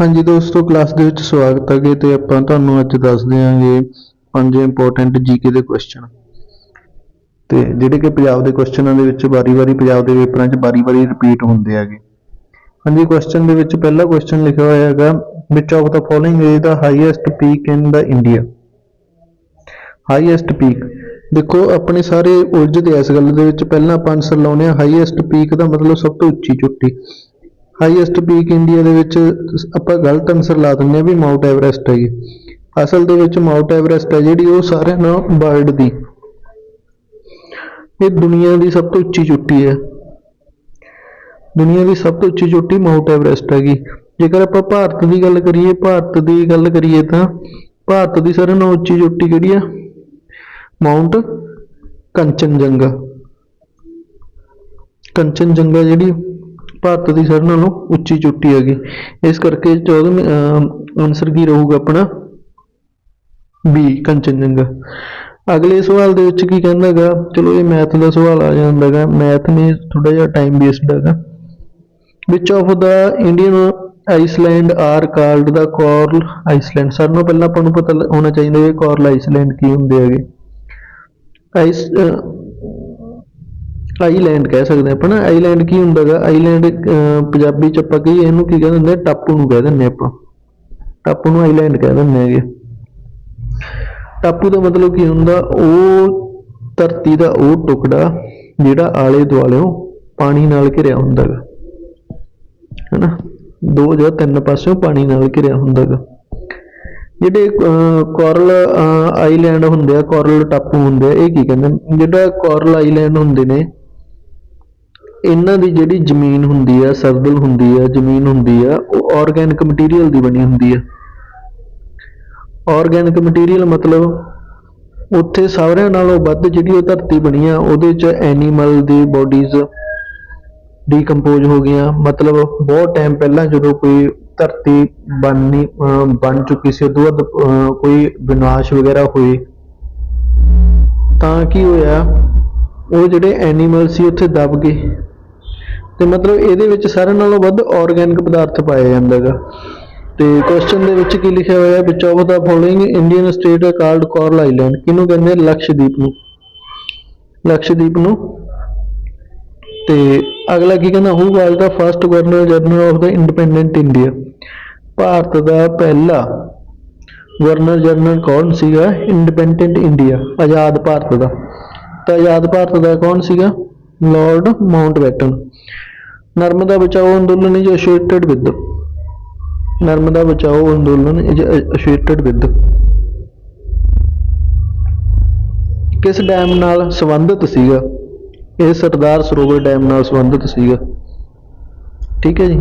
ਹਾਂਜੀ ਦੋਸਤੋ ਕਲਾਸ ਦੇ ਵਿੱਚ ਸਵਾਗਤ ਹੈ ਜੀ ਤੇ ਆਪਾਂ ਤੁਹਾਨੂੰ ਅੱਜ ਦੱਸ ਦਿਆਂਗੇ ਪੰਜ ਇੰਪੋਰਟੈਂਟ ਜੀਕੇ ਦੇ ਕੁਐਸਚਨ ਤੇ ਜਿਹੜੇ ਕਿ ਪੰਜਾਬ ਦੇ ਕੁਐਸਚਨਾਂ ਦੇ ਵਿੱਚ ਵਾਰੀ-ਵਾਰੀ ਪੰਜਾਬ ਦੇ ਪੇਪਰਾਂ 'ਚ ਵਾਰੀ-ਵਾਰੀ ਰਿਪੀਟ ਹੁੰਦੇ ਹੈਗੇ। ਹਾਂਜੀ ਕੁਐਸਚਨ ਦੇ ਵਿੱਚ ਪਹਿਲਾ ਕੁਐਸਚਨ ਲਿਖਿਆ ਹੋਇਆ ਹੈਗਾ, which of the following is the highest peak in the India highest peak ਦੇਖੋ, ਆਪਣੇ ਸਾਰੇ ਉਲਝਦੇ ਇਸ ਗੱਲ ਦੇ ਵਿੱਚ ਪਹਿਲਾਂ ਆਪਾਂ ਆਨਸਰ ਲਾਉਨੇ ਆ ਹਾਈਐਸਟ ਪੀਕ ਦਾ ਮਤਲਬ ਸਭ ਤੋਂ ਉੱਚੀ ਚੋਟੀ। ਹਾਈਐਸਟ ਪੀਕ ਇੰਡੀਆ ਦੇ ਵਿੱਚ ਆਪਾਂ ਗਲਤ ਆਨਸਰ ਲਾ ਦਿੰਦੇ ਆ ਵੀ ਮਾਊਂਟ ਐਵਰੈਸਟ ਹੈ ਜੀ ਅਸਲ ਦੇ ਵਿੱਚ ਮਾਊਂਟ ਐਵਰੈਸਟ ਹੈ ਜਿਹੜੀ ਉਹ ਸਾਰਿਆਂ ਨਾਲੋਂ ਵਰਲਡ ਦੀ। ਇਹ ਦੁਨੀਆ ਦੀ ਸਭ ਤੋਂ ਉੱਚੀ ਚੋਟੀ ਹੈ। ਦੁਨੀਆ ਦੀ ਸਭ ਤੋਂ ਉੱਚੀ ਚੋਟੀ ਮਾਊਂਟ ਐਵਰੈਸਟ ਹੈਗੀ। ਜੇਕਰ ਆਪਾਂ ਭਾਰਤ ਦੀ ਗੱਲ ਕਰੀਏ, ਭਾਰਤ ਦੀ ਗੱਲ ਕਰੀਏ ਤਾਂ ਭਾਰਤ ਦੀ ਸਾਰਿਆਂ ਨਾਲੋਂ ਉੱਚੀ ਚੋਟੀ ਕਿਹੜੀ ਆ ਮਾਊਂਟ ਕੰਚਨਜੰਗਾ ਕੰਚਨਜੰਗਾ ਜਿਹੜੀ ਭਾਰਤ ਦੀ ਸਾਰਿਆਂ ਨਾਲੋਂ ਉੱਚੀ ਚੋਟੀ ਹੈਗੀ ਇਸ ਕਰਕੇ 14 ਆਨਸਰ ਕੀ ਰਹੂਗਾ ਆਪਣਾ? ਬੀ ਕੰਚਨਜੰਗਾ ਅਗਲੇ ਸਵਾਲ ਦੇ ਵਿੱਚ ਕੀ ਕਹਿੰਦਾ ਹੈਗਾ ਚਲੋ ਇਹ ਮੈਥ ਦਾ ਸਵਾਲ ਆ ਜਾਂਦਾ ਹੈਗਾ ਮੈਥ ਨੇ ਥੋੜਾ ਜਿਹਾ ਟਾਈਮ ਵੇਸਟ ਹੈਗਾ। Which of the Indian Iceland are called the coral Iceland? ਸਾਰਿਆਂ ਨਾਲੋਂ ਪਹਿਲਾਂ ਆਪਾਂ ਨੂੰ ਪਤਾ ਹੋਣਾ ਚਾਹੀਦਾ ਹੈ ਕੋਰਲ ਆਈਸਲੈਂਡ ਕੀ ਹੁੰਦੇ ਹੈਗੇ। ਆਈਸ ਆਈਲੈਂਡ ਕਹਿ ਸਕਦੇ ਆਪਾਂ ਨਾ। ਆਈਲੈਂਡ ਕੀ ਹੁੰਦਾ ਹੈਗਾ ਆਈਲੈਂਡ ਪੰਜਾਬੀ ਚ ਆਪਾਂ ਕਹੀਏ, ਇਹਨੂੰ ਕੀ ਕਹਿੰਦੇ ਹੁੰਦੇ ਟਾਪੂ ਨੂੰ ਕਹਿ ਦਿੰਦੇ ਆਪਾਂ। ਟਾਪੂ ਨੂੰ ਆਈਲੈਂਡ ਕਹਿ ਦਿੰਦੇ ਹੈਗੇ। ਟਾਪੂ ਦਾ ਮਤਲਬ ਕੀ ਹੁੰਦਾ? ਉਹ ਧਰਤੀ ਦਾ ਉਹ ਟੁਕੜਾ ਜਿਹੜਾ ਆਲੇ ਦੁਆਲਿਓਂ ਪਾਣੀ ਨਾਲ ਘਿਰਿਆ ਹੁੰਦਾ ਹੈਗਾ ਹਨਾ? ਦੋ ਜਾਂ ਤਿੰਨ ਪਾਸਿਓਂ ਪਾਣੀ ਨਾਲ ਘਿਰਿਆ ਹੁੰਦਾ ਹੈਗਾ ਜਿਹੜੇ ਕੋਰਲ ਆਈਲੈਂਡ ਹੁੰਦੇ ਆ, ਕੋਰਲ ਟਾਪੂ ਹੁੰਦੇ ਆ, ਇਹ ਕੀ ਕਹਿੰਦੇ ਜਿਹੜਾ ਕੋਰਲ ਆਈਲੈਂਡ ਹੁੰਦੇ ਨੇ ਇਹਨਾਂ ਦੀ ਜਿਹੜੀ ਜ਼ਮੀਨ ਹੁੰਦੀ ਆ ਸਰਦਲ ਹੁੰਦੀ ਆ, ਜ਼ਮੀਨ ਹੁੰਦੀ ਆ, ਉਹ ਆਰਗੈਨਿਕ ਮਟੀਰੀਅਲ ਦੀ ਬਣੀ ਹੁੰਦੀ ਆ। ਆਰਗੈਨਿਕ ਮਟੀਰੀਅਲ ਮਤਲਬ ਉੱਥੇ ਸਾਰਿਆਂ ਨਾਲੋਂ ਵੱਧ ਜਿਹੜੀ ਉਹ ਧਰਤੀ ਬਣੀ ਆ, ਉਹਦੇ ਚ ਐਨੀਮਲ ਦੀ ਬੋਡੀਜ਼ ਡੀਕੰਪੋਜ਼ ਹੋ ਗਈਆਂ। ਮਤਲਬ ਬਹੁਤ ਟਾਈਮ ਪਹਿਲਾਂ ਜਦੋਂ ਕੋਈ ਧਰਤੀ ਬਣਨੀ ਬਣ ਚੁੱਕੀ ਸੀ, ਉਦੋਂ ਬਾਅਦ ਕੋਈ ਵਿਨਾਸ਼ ਵਗੈਰਾ ਹੋਏ, ਤਾਂ ਕੀ ਹੋਇਆ, ਉਹ ਜਿਹੜੇ ਐਨੀਮਲ ਸੀ, ਉੱਥੇ ਦਬ ਗਏ। ਤੇ ਮਤਲਬ ਇਹਦੇ ਵਿੱਚ ਸਾਰਿਆਂ ਨਾਲੋਂ ਵੱਧ ਆਰਗੈਨਿਕ ਪਦਾਰਥ ਪਾਇਆ ਜਾਂਦਾ ਹੈਗਾ। ਤੇ ਕੁਐਸਚਨ ਦੇ ਵਿੱਚ ਕੀ ਲਿਖਿਆ ਹੋਇਆ ਵਿੱਚ of the following Indian state called coral island ਕਿਹਨੂੰ ਕਹਿੰਦੇ ਲਕਸ਼ਦੀਪ ਨੂੰ। ਲਕਸ਼ਦੀਪ ਨੂੰ। ਤੇ ਅਗਲਾ ਕੀ ਕਹਿੰਦਾ who was the first governor general of the independent India Bharat ਦਾ ਪਹਿਲਾ ਗਵਰਨਰ ਜਨਰਲ ਕੌਣ ਸੀਗਾ? ਇੰਡੀਪੈਂਡੈਂਟ ਇੰਡੀਆ ਆਜ਼ਾਦ ਭਾਰਤ ਦਾ। ਤਾਂ ਆਜ਼ਾਦ ਭਾਰਤ ਦਾ ਕੌਣ ਸੀਗਾ? Lord Mountbatten Narmada Bachao Andolan is associated with Narmada Bachao Andolan is associated with ਕਿਸ ਡੈਮ ਨਾਲ ਸੰਬੰਧਿਤ ਸੀਗਾ ਇਹ ਸਰਦਾਰ ਸਰੋਵਰ ਡੈਮ ਨਾਲ ਸੰਬੰਧਿਤ ਸੀਗਾ ਠੀਕ ਹੈ ਜੀ